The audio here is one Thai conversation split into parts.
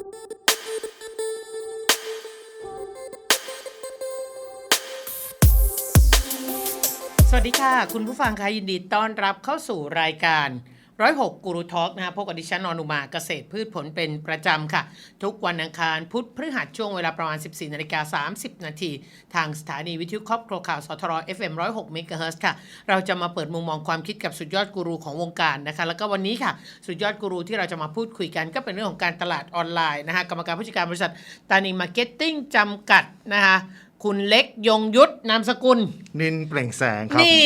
สวัสดีค่ะ คุณผู้ฟังคะยินดีต้อนรับเข้าสู่รายการ ร้อยหกกูรูทอล์กนะฮะพบกับดิฉันอนุมาเกษตรพืชผลเป็นประจำค่ะ ทุกวันอังคารพุธพฤหัสช่วงเวลาประมาณ 14นาฬิกา30 นาทีทางสถานีวิทยุครอบครัวข่าวสทร FM 106 MHz ค่ะ เราจะมาเปิดมุมมองความคิดกับสุดยอดกูรูของวงการนะคะ แล้วก็วันนี้ค่ะ สุดยอดกูรูที่เราจะมาพูดคุยกันก็เป็นเรื่องของการตลาดออนไลน์นะคะกรรมการผู้จัดการบริษัทตานีมาร์เก็ตติ้งจำกัดนะคะ คุณเล็กยงยุทธนามสกุล นินเปล่งแสงครับ นี่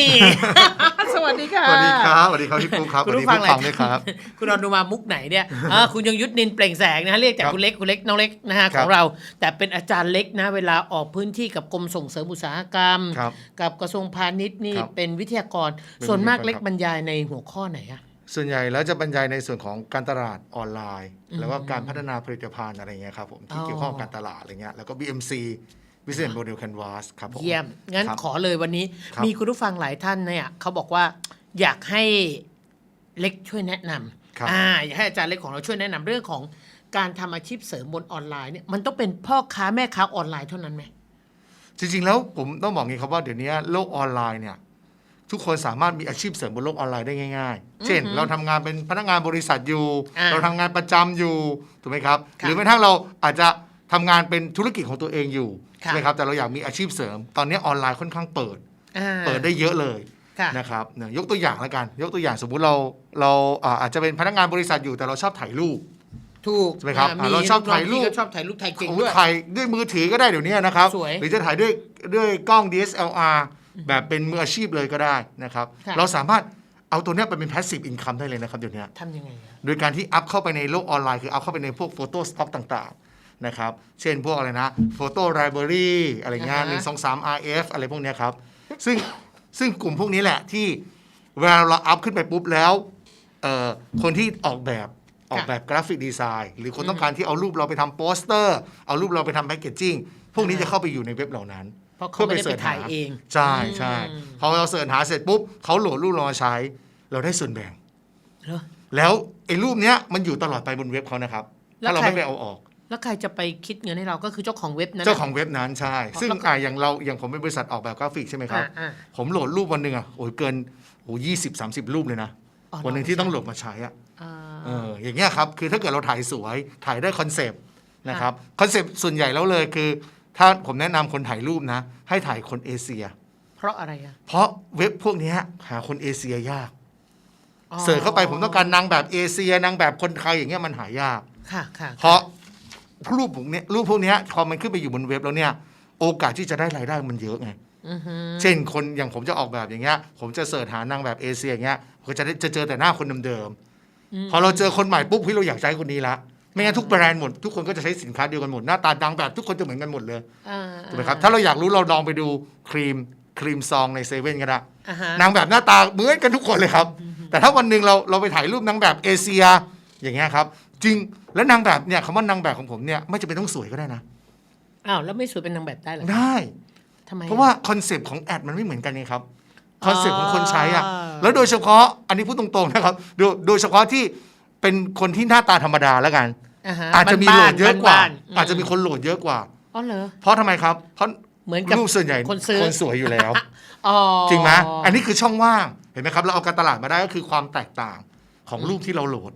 สวัสดีค่ะสวัสดีครับสวัสดีครับพี่ปูครับสคุณวัสดีผู้ฟังผู้หลาฟัยงด้วยครับ คุณอนุมามุกไหนเนี่ยอ่าคุณยงยุทธนินเปล่งแสงนะฮะเรียกจากครับคุณเล็กคุณเล็กน้องเล็กนะฮะคขรับองเรา แต่เป็นอาจารย์เล็กนะเวลาออกพื้นที่กับกรมส่งเสริมอุตสาหกรรมครับกับกระทรวงพาณิชย์นี่ครับเป็นวิทยากรเป็นส่วนมากวิทยากรเล็กครับบรรยายในหัวข้อไหนอะส่วนใหญ่แล้วจะบรรยายในส่วนของการตลาดออนไลน์อืมแล้วก็การพัฒนาผลิตภัณฑ์อะไรเงี้ยครับผมที่อ๋อเกี่ยวข้องกับการตลาดอะไรเงี้ยแล้วก็ BMC Business Model Canvas ครับผม เยี่ยม งั้นครับขอเลยวันนี้ ครับ มีคุณผู้ฟังหลายท่านเนี่ยเขาบอกว่าอยากให้เล็กช่วยแนะนำครับอ่าอยากให้อาจารย์เล็กของเราช่วยแนะนำเรื่องของการทำอาชีพเสริมบนออนไลน์เนี่ยมันต้องเป็นพ่อค้าแม่ค้าออนไลน์เท่านั้นไหม จริง ๆ แล้วผมต้องบอกงี้ครับว่าเดี๋ยวนี้โลกออนไลน์เนี่ยทุกคนสามารถมีอาชีพเสริมบนโลกออนไลน์ได้ง่ายๆ เช่นอือหือเราทำงานเป็นพนักงานบริษัทอยู่ อ่าเราทำงานประจำอยู่ถูกไหมครับค่ะหรือแม้กระทั่งเราอาจจะ ทำงานเป็นธุรกิจของตัวเองอยู่ค่ะใช่ไหมครับแต่เราอยากมีอาชีพเสริม ตอนนี้ออนไลน์ค่อนข้างเปิดอ่าเปิดได้เยอะเลยค่ะนะครับเนี่ยยกตัวอย่างแล้วกัน ยกตัวอย่างสมมุติเราเราอ่าอาจจะเป็นพนักงานบริษัทอยู่แต่เราชอบถ่ายรูปถูกใช่ไหมครับอ่อ่าเราชอบถ่ายรูปก็ชอบถ่ายรูปถ่ายเก่งโอ้ด้วยถ่ายด้วยมือถือก็ได้เดี๋ยวนี้นะครับสวยหรือจะถ่ายด้วยด้วยกล้อง DSLR แบบเป็นมืออาชีพเลยก็ได้นะครับค่ะเราสามารถเอาตัวเนี้ยไปเป็น passive income ได้เลยนะครับเดี๋ยวนี้ทำยังไงอะโดยการที่อัพเข้าไปในโลกออนไลน์คืออัพเข้าไปในพวกโฟโต้สต็อกต่างๆ นะครับ เช่นพวกอะไรนะโฟโต้ไ i บรารีอะไรเงี้ยหนึ่งสองสาม RF อะไรพวกเนี้ยครับ ซึ่งซึ่งกลุ่มพวกนี้แหละที่เวลาเราอัพขึ้นไปปุ๊บแล้วเอ่อคนที่ออกแบบออกแบบกราฟิกดีไซน์หรือคนต้องการที่เอารูปเราไปทำโปสเตอร์ เอารูปเราไปทำแพคเกจจิ้งพวกนี้จะเข้าไปอยู่ในเว็บเหล่านั้นเพราะเขาไม่ได้ไปถ่ายเอง ใช่ใช่อืมพอเราเสิร์ชหาเสร็จปุ๊บเขาโหลดรูปเรามาใช้ เราได้ส่วนแบ่งเหรอแล้วไอ้รูปเนี้ยมันอยู่ตลอดไปบนเว็บเขานะครับแล้วถ้าเราใครไม่ไปเอาออก แล้วใครจะไปคิดเงินให้เราก็คือเจ้าของเว็บนั้น เจ้าของเว็บนั้นใช่ ซึ่งแล้วก็อ่าอย่างเราอย่างผมเป็นบริษัทออกแบบกราฟิกใช่ไหมครับอ่าอ่าผมโหลดรูปวันหนึ่งอะโอ้ยเกินโอ้ยี่สิบสามสิบรูปเลยนะอ๋อวันหนึ่งที่ต้องโหลดมาใช้อะอ่าเอออย่างเงี้ยครับคือถ้าเกิดเราถ่ายสวยถ่ายได้คอนเซปต์นะครับคอนเซปต์ส่วนใหญ่แล้วเลยคือ ถ้าผมแนะนำคนถ่ายรูปนะ ให้ถ่ายคนเอเชีย เพราะอะไรอะเพราะเว็บพวกเนี้ยหาคนเอเชียยากอ๋อเสิร์ชเข้าไปผมต้องการนางแบบเอเชียนางแบบคนไทยอย่างเงี้ยมันหายากค่ะค่ะเพราะ รูปพวกเนี้ยรูปพวกเนี้ยพอมันขึ้นไปอยู่บนเว็บแล้วเนี่ย โอกาสที่จะได้รายได้มันเยอะไง อือฮึเช่นคนอย่างผมจะออกแบบอย่างเงี้ย ผมจะเสิร์ชหานางแบบเอเชียอย่างเงี้ยผมก็จะได้จะเจอแต่หน้าคนเดิมๆพอเราเจอคนใหม่ปุ๊บเฮ้ยเราอยากใช้คนนี้ละไม่งั้นทุกแบรนด์หมดทุกคนก็จะใช้สินค้าเดียวกันหมดหน้าตาดังแบบทุกคนจะเหมือนกันหมดเลยอ่าถูกไหมครับถ้าเราอยากรู้เราลองไปดูครีมครีมซองในเซเว่นก็ได้ อ่าฮะนางแบบหน้าตาเหมือนกันทุกคนเลยครับ แต่ถ้าวันหนึ่งเราเราไปถ่ายรูปนางแบบเอเชียอย่างเงี้ยครับ จริงแล้วนางแบบเนี่ยคำว่านางแบบของผมเนี่ยไม่จำเป็นต้องสวยก็ได้นะ อ้าวแล้วไม่สวยเป็นนางแบบได้เหรอได้ ทำไมอ เพราะว่าคอนเซปต์ของแอดมันไม่เหมือนกันไงครับคอนเซปต์ของคนใช้อะ อ่า แล้วโดยเฉพาะอันนี้พูดตรงๆนะครับ โดยโดยเฉพาะที่เป็นคนที่หน้าตาธรรมดาแล้วกัน อ่าฮะอาจจะมีโหลดเยอะกว่า บ้นๆมอาจจะมีคนโหลดเยอะกว่า อ๋อเหรอ เพราะทำไมครับ เพราะเหมือนกับรูปส่วนใหญ่คนซื้อคนสวยอยู่แล้ว อ๋อจริงไหมอันนี้คือช่องว่างเห็นไหมครับ เราเอาการตลาดมาได้ก็คือความแตกต่างของรูปที่เราโหลด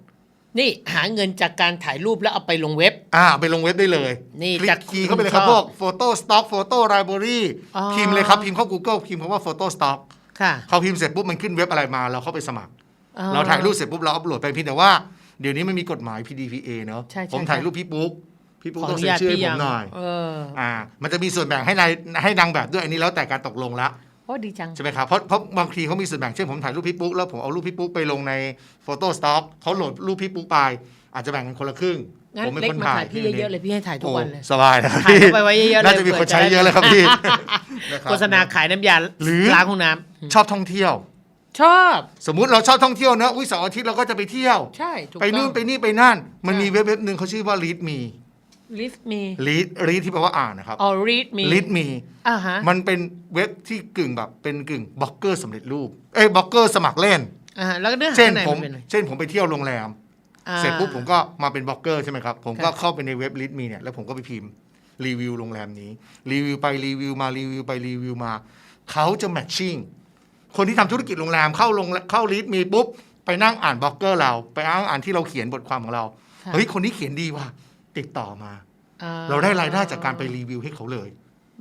นี่หาเงินจากการถ่ายรูปแล้วเอาไปลงเว็บ อ่าเอาไปลงเว็บได้เลยนี่คลิจากกคีย์เข้าไปเลยครับคุณชพอบวกโฟโต้สต็อกโฟโต้ไ i บรารีอ๋อ พิมพ์เลยครับ พิมพ์เข้า Google พิมพ์คำว่าโฟโต้สต็อกค่ะ พอพิมพ์เสร็จปุ๊บมันขึ้นเว็บอะไรมาเราเข้าไปสมัคร อ๋อเราถ่ายรูปเสร็จปุ๊บเราอัปโหลดไปเพียงแต่ว่าเดี๋ยวนี้มันมีกฎหมาย PDPA เนอะใช่ใช่ ผมถ่ายใช่รูปพี่ปุ๊กพี่ปุ๊กขอต้อองนุเซ็นญาตชื่อให้พี่ผยัมงหน่อยเออ อ่า มันจะมีส่วนแบ่งให้นายให้นางแบบด้วยอันนี้แล้วแต่การตกลงละ โอ้ดีจัง ใช่ไหมครับ เพราะเพราะบางทีเขามีส่วนแบ่งเช่นผมถ่ายรูปพี่ปุ๊กแล้วผมเอารูปพี่ปุ๊กไปลงในโฟโต้สต็อกเขาโหลดรูปพี่ปุ๊กไป อาจจะแบ่งกันคนละครึ่ง งั้นผมเป็นเล็กคนมาถ่ายถ่ายพี่เยอะๆเลยพี่ให้ถ่ายทุกวันเลย โอ้สบายนะครับถ่ายพี่เข้าไปไว้เยอะๆเลยน่าจะมีคนใช้เยอะเลยครับพี่นะครับ โฆษณาขายน้ำยาหรือ ล้างห้องน้ชอบท่องเที่ยวำชอบ สมมุติเราชอบท่องเที่ยวนะอุ้ยเสาร์อาทิตย์เราก็จะไปเที่ยว ใช่ถูกไปนู่นต้องไปนี่ไปนั่น มันใช่มีเว็บเว็บหนึ่งเขาชื่อว่า Read Me lift me Read Read ที่แปลว่าอ่านนะครับ อ๋อ read me Read Me อ่าฮะ มันเป็นเว็บที่กึ่งแบบเป็นกึ่งบล็อกเกอร์สำเร็จรูป เอ้ยบล็อกเกอร์สมัครเล่น อ่าฮะแล้วก็เนื้อหาเช่นข้างในผมมันเป็นอะไรเช่นผมไปเที่ยวโรงแรม อ่า เสร็จปุ๊บผมก็มาเป็นบล็อกเกอร์ใช่ไหมครับ ผมก็ค่ะเข้าไปในเว็บลิสต์มีเนี่ยแล้วผมก็ไปพิมพ์รีวิวโรงแรมนี้ รีวิวไปรีวิวมารีวิวไปรีวิวมา เขาจะแมทชิ่งคนที่ทำธุรกิจโรงแรมเข้าลงเข้าลิสต์มีปุ๊บ ไปนั่งอ่านบล็อกเกอร์เรา ไปอ่านอ่านที่เราเขียนบทความของเราค่ะเฮ้ย คนนี้เขียนดีว่ะ ติดต่อมา อ่เราได้รายได้จากการไปรีวิวให้เขาเลย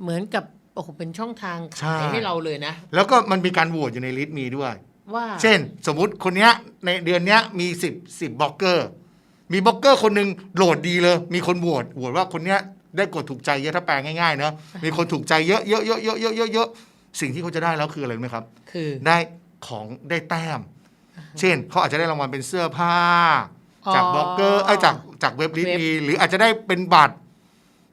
เหมือนกับโอ้โหเป็นช่องทางใช่ ขายให้เราเลยนะ แล้วก็มันมีการโหวตอยู่ในลิสต์มีด้วย ว่าเช่น สมมุติคนเนี้ยในเดือนเนี้ยมีสิบสิบบล็อกเกอร์ มีบล็อกเกอร์คนหนึ่งโหลดดีเลย มีคนโหวตโหวตว่าคนเนี้ยได้กดถูกใจเยอะถ้าแปลง่ายๆเนอะมีคนถูกใจเยอะเยอะเยอะเยอะเยอะเยอะเยอะสิ่งที่เขาจะได้แล้วคืออะไรรู้ไหมครับ คือได้ของได้แต้ม เช่นเขาอาจจะได้รางวัลเป็นเสื้อผ้า จากบล็อกเกอร์ไอ้ยจากจากเว็บลิสเว็บมีหรืออาจจะได้เป็นบัตร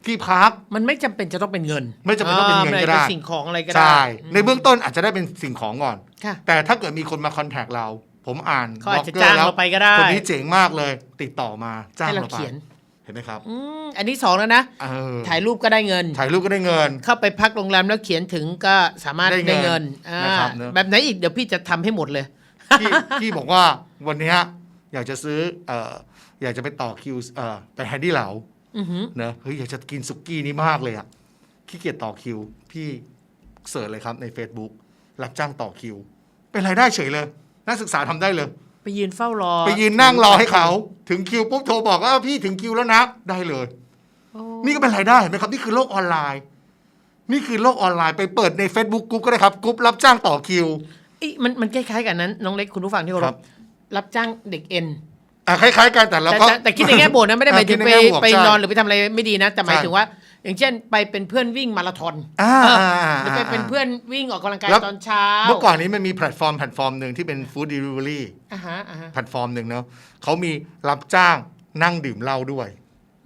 ที่พักมันไม่จำเป็นจะต้องเป็นเงิน ไม่จำเป็นต้องเป็นเงินก็ได้ามัอาจจะสิ่งของอะไรก็ได้ใช่อืมในเบื้องต้นอาจจะได้เป็นสิ่งของก่อนค่ะแต่ถ้าเกิดมีคนมาคอนแทคเรา ผมอ่านเขาอาจจะบล็กกจ้างแล้วเราไปก็ได้คนนี้เจ๋งมากเลย ติดต่อมาจ้างให้เราเราไปเขียนเห็นไหมครับอืมอันนี้สองแล้วนะเออถ่ายรูปก็ได้เงิน ถ่ายรูปก็ได้เงิน เข้าไปพักโรงแรมแล้วเขียนถึงก็สามารถได้ได้เงิเงินนอ่านะครับเนอะแบบไหนอีกเดี๋ยวพี่จะทำให้หมดเลยพี่พี่บอกว่าวันเนี้ย อยากจะซื้อเอ่ออยากจะไปต่อคิวเอ่อไปแฮนดี้เหลาอือหือเนอะเฮ้ยอยากจะกินสุกี้นี้มากเลยอะขี้เกียจต่อคิว พี่เสิร์ชเลยครับใน Facebook รับจ้างต่อคิว เป็นรายได้เฉยเลย นักศึกษาทำได้เลย ไปยืนเฝ้ารอไปยืนนั่งรอให้เขา ถึงคิวปุ๊บโทรบอกว่าพี่ถึงคิวแล้วนะ ได้เลย โอ้นี่ก็เป็นรายได้เห็นไหมครับ นี่คือโลกออนไลน์ นี่คือโลกออนไลน์ไปเปิดใน Facebook กรุ๊ปก็ได้ครับกรุ๊ปรับจ้างต่อคิวเอ้ยมันมันคล้ายๆกันนั้น น้องเล็กคุณผู้ฟังที่เคาครรัพบ รับจ้างเด็กเอ็นอะคล้ายๆกันแต่เราแต่ก็ แต่แต่คิดในแง่บวกนะไม่ได้หมายถึงอะไปคิดในแง่บวกไปใช่นอนหรือไปทำอะไรไม่ดีนะ แต่หมายใช่ ถึงว่า อย่างเช่นไปเป็นเพื่อนวิ่งมาราธอนอ่าเอออ่าอ่าหรือไปเป็นเพื่อนวิ่งออกกำลังกายแล้วตอนเช้าเมื่อก่อนนี้มันมีแพลตฟอร์มแพลตฟอร์มหนึ่งที่เป็นฟู้ดเดลิเวอรี่อ่าฮะอ่าฮะแพลตฟอร์มหนึ่งเนาะเขามีรับจ้างนั่งดื่มเหล้าด้วย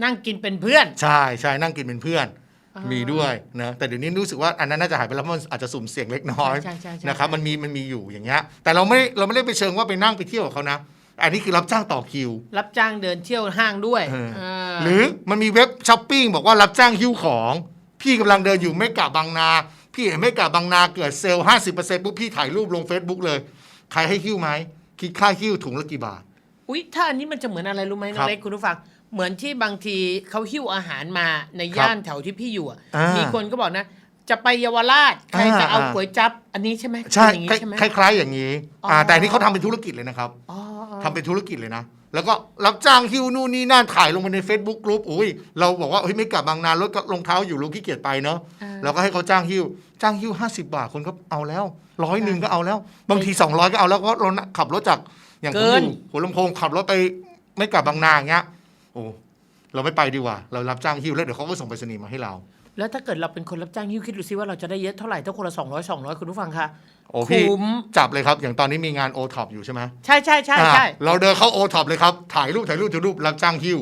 นั่งกินเป็นเพื่อน ใช่ใช่นั่งกินเป็นเพื่อนอ่า มีมีด้วยนะแต่เดี๋ยวนี้รู้สึกว่าอันนั้นน่าจะหายไปแล้วเพราะมันอาจจะสุ่มเสี่ยงเล็กน้อยใช่ใช่ใช่นะครับมันมีมันมีอยู่อย่างเงี้ยแต่เราไม่เราไม่ได้ไปเชิงว่าไปนั่งไปเที่ยวกับเขานะอันนี้คือรับจ้างต่อคิว รับจ้างเดินเที่ยวห้างด้วยเออาหรือมันมีเว็บช้อปปิ้งบอกว่ารับจ้างหิ้วของ พี่กำลังเดินอยู่ไม่กะบางนา พี่เห็นไม่กะบางนาเกิดเซลล์ห้าสิบเปอร์เซ็นต์ปุ๊บพี่ถ่ายรูปลง Facebook เลย ใครให้หิ้วไหมคิดค่าหิ้วถุงละกี่บาท อุ๊ยถ้าอันนี้มันจะเหมือนอะไรรู้ไหมน้คอรังบเล็กคุณผู้ฟัง เหมือนที่บางทีเขาหิ้วอาหารมาในครับย่านแถวที่พี่อยู่อะมีคนก็บอกนะ จะไปเยาวราชใครจะเอาอ่าก๋วยจับอันนี้ใช่ไหมใช่เป็นอย่างนี้ใช่ไหม คล้ายๆอย่างนี้อ๋ออ่่าแต่อันนี้เขาทำเป็นธุรกิจเลยนะครับอ๋ออ๋อ ทำเป็นธุรกิจเลยนะ แล้วก็รับจ้างหิ้วนู่นนี่นั่นถ่ายลงไปใน Facebook กลุ่มอุ้ยเราบอกว่าเฮ้ยไม่กลับบางนารถรองเท้าอยู่เราขี้เกียจไปเนาะอ่า เราก็ให้เขาจ้างหิ้ว จ้างหิ้ว 50 บาทคนก็เอาแล้วร้อยหนึ่งก็เอาแล้ว บางที 200 ก็เอาแล้วก็เราขับรถจากอย่างผมอยู่หัวลำโพงขับรถไปไม่กลับบางนาอย่างเงี้ยโอ้เราไม่ไปดีกว่า เรารับจ้างหิ้วแล้วเดี๋ยวเขาก็ส่งไปรษณีย์มาให้เรา แล้วถ้าเกิดเราเป็นคนรับจ้างหิ้วคิดดูซิว่าเราจะได้เยอะเท่าไหร่ถ้าคนละสองร้อยสองร้อยคุณผู้ฟังคะโอ้พี่คุ้มจับเลยครับ อย่างตอนนี้มีงานโอท็อปอยู่ใช่ไหมใช่ใช่ใช่ใช่อ่าเราเดินเข้าโอท็อปเลยครับ ถ่ายรูปถ่ายรูปถ่ายรูปรับจ้างหิ้ว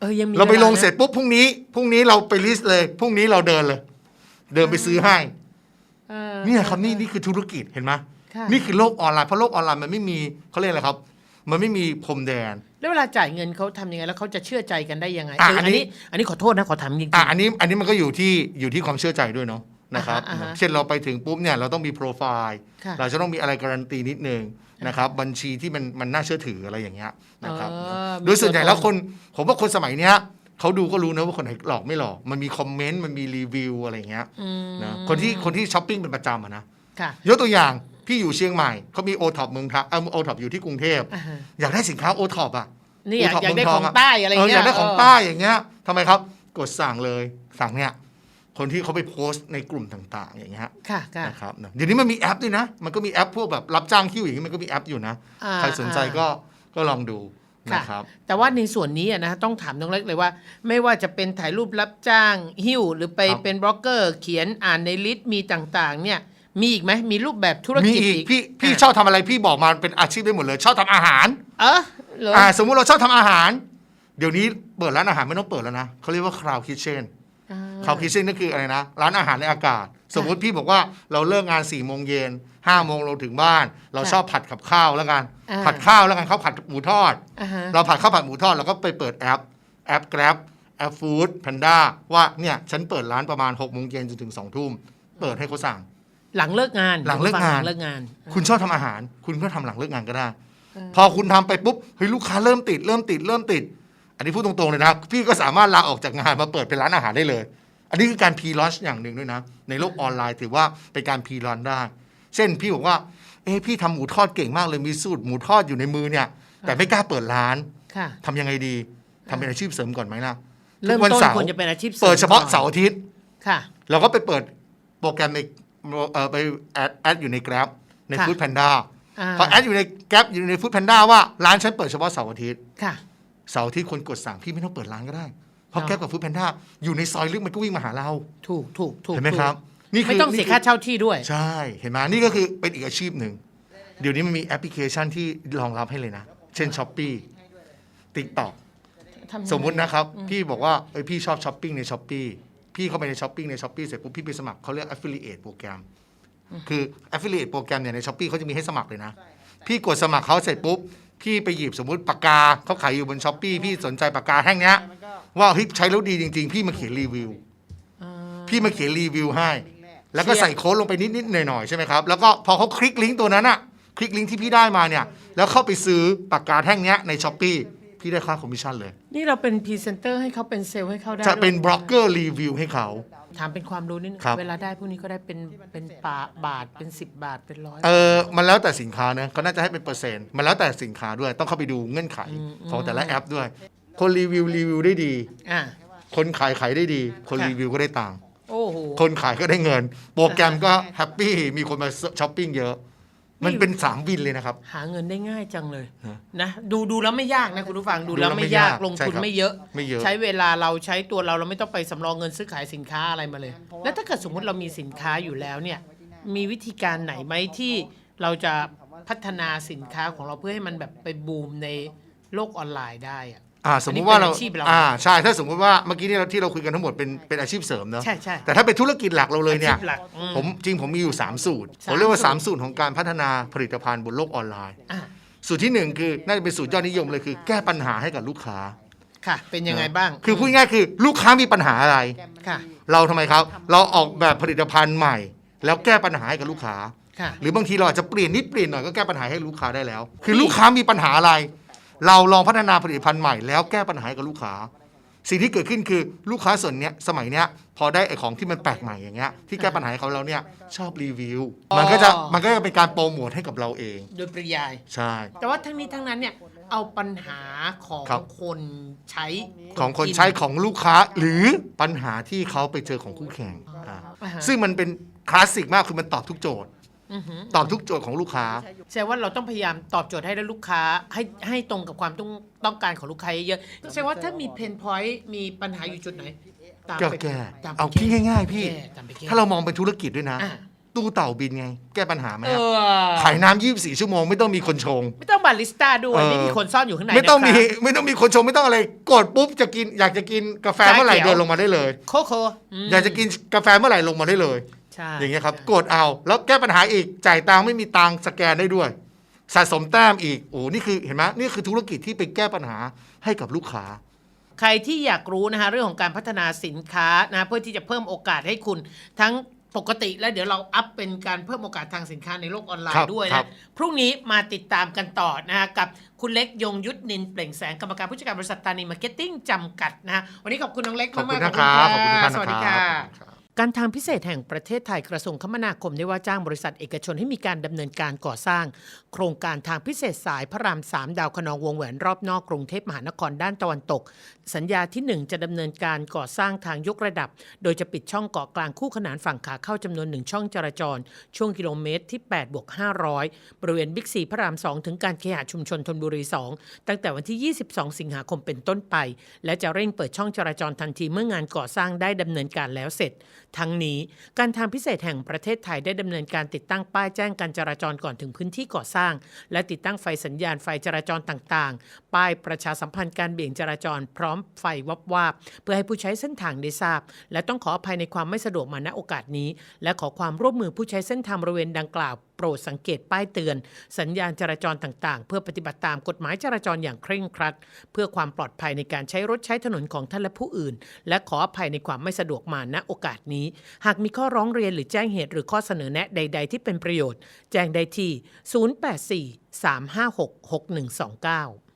เออยังมีเราไปลงวนะเสร็จปุ๊บพรุ่งนี้พรุ่งนี้เราไปลิสต์เลยพรุ่งนี้เราเดินเลย เดินไปซื้อให้เออ เนี่ยครับนี่นี่คือธุรกิจเห็นไหมค่ะ นี่คือโลกออนไลน์เพราะโลกออนไลน์มันไม่มีเขาเรียกอะไรครับ มันไม่มีพรมแดน แล้วเวลาจ่ายเงินเขาทำยังไงแล้วเขาจะเชื่อใจกันได้ยังไงอะเอออัอันนนี้ นี้อันนี้ขอโทษนะขอถามจริง อะอันนี้อันนี้มันก็อยู่ที่อยู่ที่ความเชื่อใจด้วยเนาะนะครับ อ่าฮะอ่าฮะเช่นเราไปถึงปุ๊บเนี่ยเราต้องมีโปรไฟล์ค่ะ เราจะต้องมีอะไรการันตีนิดนึงนะครับ บัญชีที่มันมันน่าเชื่อถืออะไรอย่างเงี้ยนะครับ เออมีโดยส่วนใหญ่ตัวตนแล้วคนผมว่าคนสมัยเนี้ยเขาดูก็รู้นะว่าคนไหนหลอกไม่หลอก มันมีคอมเมนต์มันมีรีวิวอะไรอย่างเงี้ยอืมนะคนที่คนที่ช้อปปิ้งเป็นประจำอะนะค่ะ ยกตัวอย่าง พี่อยู่เชียงใหม่เขามีโอท็อปเมืองไทยเออโอท็อปอยู่ที่กรุงเทพอ่าฮะอยากได้สินค้าโอท็อปอะนี่อยาก O-top อยากได้เมืขทองใต้อะไรเออเงี้อยยากได้ของใต้อย่างเงี้ยทำไมครับกดสั่งเลยสั่งเนี่ยคนที่เขาไปโพสต์ในกลุ่มต่าง ๆ อย่างเงี้ยค่ะค่ะนะครับนะเดี๋ยวนี้มันมีแอปด้วยนะ มันก็มีแอปพวกแบบรับจ้างคิวอย่างนี้มันก็มีแอปอยู่นะอ่าใครสนใจอ่าก็ก็ลองดูค่ะนะครับแต่ว่าในส่วนนี้อะนะต้องถามน้องเล็กเลยว่า ไม่ว่าจะเป็นถ่ายรูปรับจ้างหิ้วหรือไปครับเป็นบล็อกเกอร์ เขียนอ่านในลิสต์มีต่างๆ เนี่ย มีอีกไหมมีรูปแบบธุรมีกิจอีกอีกพี่พี่อะชอบทำอะไรพี่บอกมาเป็นอาชีพได้หมดเลย ชอบทำอาหาร เออเหรออ่า สมมุติเราชอบทำอาหาร เดี๋ยวนี้เปิดร้านอาหารไม่ต้องเปิดแล้วนะเขาเรียกว่าคราวคิทเช่นอ่าคาวคิเช่นนั่นคืออะไรนะ ร้านอาหารในอากาศ สมมุติพี่บอกว่าเราเลิกงาน4ี่โมงเย็นห้าโมงเราถึงบ้าน เราค่ะชอบผัดกับข้าวแล้วกัน อ่า ผัดข้าวแล้วกันข้าวผัดหมูทอด อ่าฮะเราผัดข้าวผัดหมูทอดเราก็ไปเปิดแอป แอป Grab แอปฟู้ดแพนด้าว่าเนี่ย ฉันเปิดร้านประมาณ6กโมงเย็นจนถึง2องทุ่ม เปิดให้เขาสั่ง หลังเลิกงานหลังเลิกงานหลังเลิกงาน คุณชอบทำอาหาร คุณก็ทำหลังเลิกงานก็ได้พอคุณทำไปปุ๊บเฮ้ยลูกค้าเริ่มติดเริ่มติดเริ่มติด อันนี้พูดตรงๆเลยนะ พี่ก็สามารถลาออกจากงานมาเปิดเป็นร้านอาหารได้เลย อันนี้คือการพีลอนอย่างหนึ่งด้วยนะ ในโลกออนไลน์ถือว่าเป็นการพีลอนได้ เช่นพี่บอกว่า เอ้พี่ทำหมูทอดเก่งมากเลยมีสูตรหมูทอดอยู่ในมือเนี่ย แต่ไม่กล้าเปิดร้านค่ะ ทำยังไงดีทำเป็นอาชีพเสริมก่อนไหมล่ะเริ่มทุกวันต้นเสาร์ควรจะเป็นอาชีพสริมเปิดเฉพาะก่อนเสาร์อาทิตย์ ค่ะ เราก็ไปเปิดโปรแกรมในเอ่อ ไปแอดแอดอยู่ใน Grab ในค่ะ Food Panda อ่าพอแอดอยู่ใน Grab อยู่ใน Food Panda ว่าร้านฉันเปิดเฉพาะเสาร์อาทิตย์ค่ะเสาร์อาทิตย์คนกดสั่งพี่ไม่ต้องเปิดร้านก็ได้ เพราะอ๋อ Grab กับ Food Panda อยู่ในซอยลึกมันก็วิ่งมาหาเรา ถูกถูกถูกเห็นไหมถูกครับนี่คืไม่ต้องเสียค่าเช่าที่ด้วย ใช่ เห็นไหมนี่ก็คือเป็นอีกอาชีพหนึ่ง เดี๋ยวนี้มันมีแอปพลิเคชันที่รองรับให้เลยนะ เช่น Shopee TikTok ทำยังไงสมมุตินะครับ พี่บอกว่าเอ้ยพี่ชอบช้อปปิ้งในช้อปปี พี่เข้าไปในช้อปปิ้งในช้อปปีเสร็จปุ๊บพี่ไปสมัครเขาเรียก affiliate โปรแกรมคือ affiliate โปรแกรมเนี่ยในช้อปปีเขาจะมีให้สมัครเลยนะ พี่กดสมัครเขาเสร็จปุ๊บ พี่ไปหยิบสมมุติปากกาเขาขายอยู่บนช้อปปีพี่สนใจปากกาแท่งเนี้ยว่าเฮ้ยใช้แล้วดีจริง ๆ พี่มาเขียนรีวิวอ่าพี่มาเขียนรีวิวให้ แล้วก็เชี่ยใส่โค้ดลงไปนิดๆหน่อยๆใช่ไหมครับแล้วก็พอเขาคลิกลิงก์ตัวนั้นอะคลิกลิงก์ที่พี่ได้มาเนี่ยแล้วเข้าไปซื้อปากกาแท่งเนี้ยในช้อปปี พี่ได้ค่าคอมมิชชั่นเลยนี่เราเป็นพรีเซนเตอร์ให้เขาเป็นเซลล์ให้เขาได้จะเป็นด้วยบล็อกเกอร์รีวิวให้เขา ถามเป็นความรู้นิดนึงครับ เวลาได้พวกนี้ก็ได้เป็นเป็นปาบาทเป็นสิบบาทเป็นร้อย เออมันแล้วแต่สินค้านะเขาน่าจะให้เป็นเปอร์เซ็นต์มันแล้วแต่สินค้าด้วยต้องเข้าไปดูเงื่อนไขของแต่ละแอปด้วย คนรีวิวรีวิวได้ดี อ่าคนขายขายได้ดี คนค่ะรีวิวก็ได้ตังค์โอ้โหคนขายก็ได้เงิน โปรแกรมก็แฮปปี้มีคนมาช้อปปิ้งเยอะ มันเป็นสามวินเลยนะครับ หาเงินได้ง่ายจังเลยฮะนะดูดูแล้วไม่ยากนะคุณผู้ฟังดูดูแล้วแล้วไม่ไม่ยากยากลงใช่ทุนครับไม่เยอะไม่เยอะ ใช้เวลาเราใช้ตัวเราเราไม่ต้องไปสำรองเงินซื้อขายสินค้าอะไรมาเลย แล้วถ้าเกิดสมมุติเรามีสินค้าอยู่แล้วเนี่ยมีวิธีการไหนไหมที่เราจะพัฒนาสินค้าของเราเพื่อให้มันแบบไปบูมในโลกออนไลน์ได้อะ อ่าสมมุติว่าเราอันนี้เป็นอาชีพเราอ่าใช่ถ้าสมมุติว่าเมื่อกี้ที่เราที่เราคุยกันทั้งหมดเป็นเป็นอาชีพเสริมเนอะใช่ใช่ แต่ถ้าเป็นธุรกิจหลักเราเลยเนี่ย อาชีพหลักอืม ผมจริงผมมีอยู่ 3 สูตร สามผมเรียกว่า สูตร 3 สูตรของการพัฒนาผลิตภัณฑ์บนโลกออนไลน์ อะสูตรที่ 1 คือน่าจะเป็นสูตรยอดนิยมเลยคือแก้ปัญหาให้กับลูกค้าค่ะ เป็นยังไงบ้างคือพูดง่ายๆคือลูกค้ามีปัญหาอะไร ค่ะเราทำไมครับ เราออกแบบผลิตภัณฑ์ใหม่ แล้วแก้ปัญหาให้กับลูกค้า ค่ะ หรือบางทีเราอาจจะเปลี่ยนนิดเปลี่ยนหน่อยก็แก้ปัญหาให้ลูกค้าได้แล้ว คือลูกค้ามีปัญหาอะไร เราลองพัฒนาผลิตภัณฑ์ใหม่แล้วแก้ปัญหาให้กับลูกค้า สิ่งที่เกิดขึ้นคือลูกค้าส่วนเนี้ยสมัยเนี้ยพอได้ไอ้ของที่มันแปลกใหม่อย่างเงี้ยที่แก้ปัญหาให้เขาแล้วเนี่ยชอบรีวิวอ๋อมันก็จะมันก็จะเป็นการโปรโมทให้กับเราเอง โดยปริยาย ใช่ แต่ว่าทั้งนี้ทั้งนั้นเนี่ยเอาปัญหาของครับ คนใช้ของคนใช้ของลูกค้าหรือปัญหาที่เขาไปเจอของคู่แข่งอ่าอ่าฮะ ซึ่งมันเป็นคลาสสิกมากคือมันตอบทุกโจทย์อือหือ ตอบทุกโจทย์ของลูกค้า แสดงว่าเราต้องพยายามตอบโจทย์ให้ได้ลูกค้า ให้ให้ตรงกับความต้องต้องการของลูกค้าเยอะๆแสดงว่าถ้ามีเพนพอยต์มีปัญหาอยู่จุดไหนตามก็ไปแก้ตมไปเอาพี่ง่ายๆ พี่ แก้ตามไปแก้ถ้าเรามองเป็นธุรกิจด้วยนะ อะตู้เต่าบินไง แก้ปัญหาไหมเอฮะอขายน้ำยี่สี่ชั่วโมงไม่ต้องมีคนชง ไม่ต้องบาริสต้าด้วยเออ ไม่มีคนซ่อนอยู่ข้างในไม่ต้องมีนะครับไม่ต้องมีคนชงไม่ต้องอะไรกดปุ๊บจะกินอยากจะกินกาแฟชาเมื่อไหร่เขียว เดินลงมาได้เลย โคโคมอยากจะกินกาแฟเมื่อไหร่ลงมาได้เลย ใช่อย่างเงี้ยครับ กดเอาแล้วแก้ปัญหาอีกจ่ายตังค์ไม่มีตังค์สแกนได้ด้วย สะสมแต้มอีกโอ้นี่คือเห็นไหมนี่คือธุรกิจที่ไปแก้ปัญหาให้กับลูกค้า ใครที่อยากรู้นะคะเรื่องของการพัฒนาสินค้านะเพื่อที่จะเพิ่มโอกาสให้คุณทั้งปกติและเดี๋ยวเราอัพเป็นการเพิ่มโอกาสทางสินค้าในโลกออนไลครัน์บด้วยครันะบ พรุ่งนี้มาติดตามกันต่อนะคะกับคุณเล็กยงยุทธนินเปล่งแสงกรรมการผู้จัดการบริษัทตานีมาร์เก็ตติ้งจำกัดนะฮะวันนี้ขอบคุณน้องเล็กขอบคุณมากๆนะครับขอบคุณทุกท่านสนะวัสคดีรับค่ะขอบคุณครับ การทางพิเศษแห่งประเทศไทยกระทรวงคมนาคมได้ว่าจ้างบริษัทเอกชนให้มีการดำเนินการก่อสร้าง โครงการทางพิเศษสายพระราม3ดาวคะนองวงแหวนรอบนอกกรุงเทพมหานครด้านตะวันตก สัญญาที่ 1 จะดำเนินการก่อสร้างทางยกระดับ โดยจะปิดช่องเกาะกลางคู่ขนานฝั่งขาเข้าจำนวนหนึ่งช่องจราจร ช่วงกิโลเมตรที่8บวก500 บริเวณบิ๊กซีพระราม2ถึงการเคหะชุมชนธนบุรี 2 ตั้งแต่วันที่ 22 สิงหาคมเป็นต้นไป และจะเร่งเปิดช่องจราจรทันทีเมื่องานก่อสร้างได้ดำเนินการแล้วเสร็จ ทั้งนี้การทางพิเศษแห่งประเทศไทยได้ดำเนินการติดตั้งป้ายแจ้งการจราจรก่อนถึงพื้นที่ก่อสร้าง และติดตั้งไฟสัญญาณไฟจราจรต่างๆ ป้ายประชาสัมพันธ์การเบี่ยงจราจรพร้อมไฟวับวาบเพื่อให้ผู้ใช้เส้นทางได้ทราบ และต้องขออภัยในความไม่สะดวกมาณโอกาสนี้ และขอความร่วมมือผู้ใช้เส้นทางบริเวณดังกล่าว รดสังเกตป้ายเตือน สัญญาณจราจรต่างๆ เพื่อปฏิบัติตามกฎหมายจราจรอย่างเคร่งครัด เพื่อความปลอดภัยในการใช้รถใช้ถนนของท่านและผู้อื่น และขออภัยในความไม่สะดวกมาณโอกาสนี้ หากมีข้อร้องเรียนหรือแจ้งเหตุหรือข้อเสนอแนะใด ๆ ที่เป็นประโยชน์ แจ้งได้ที่ 084 356 6129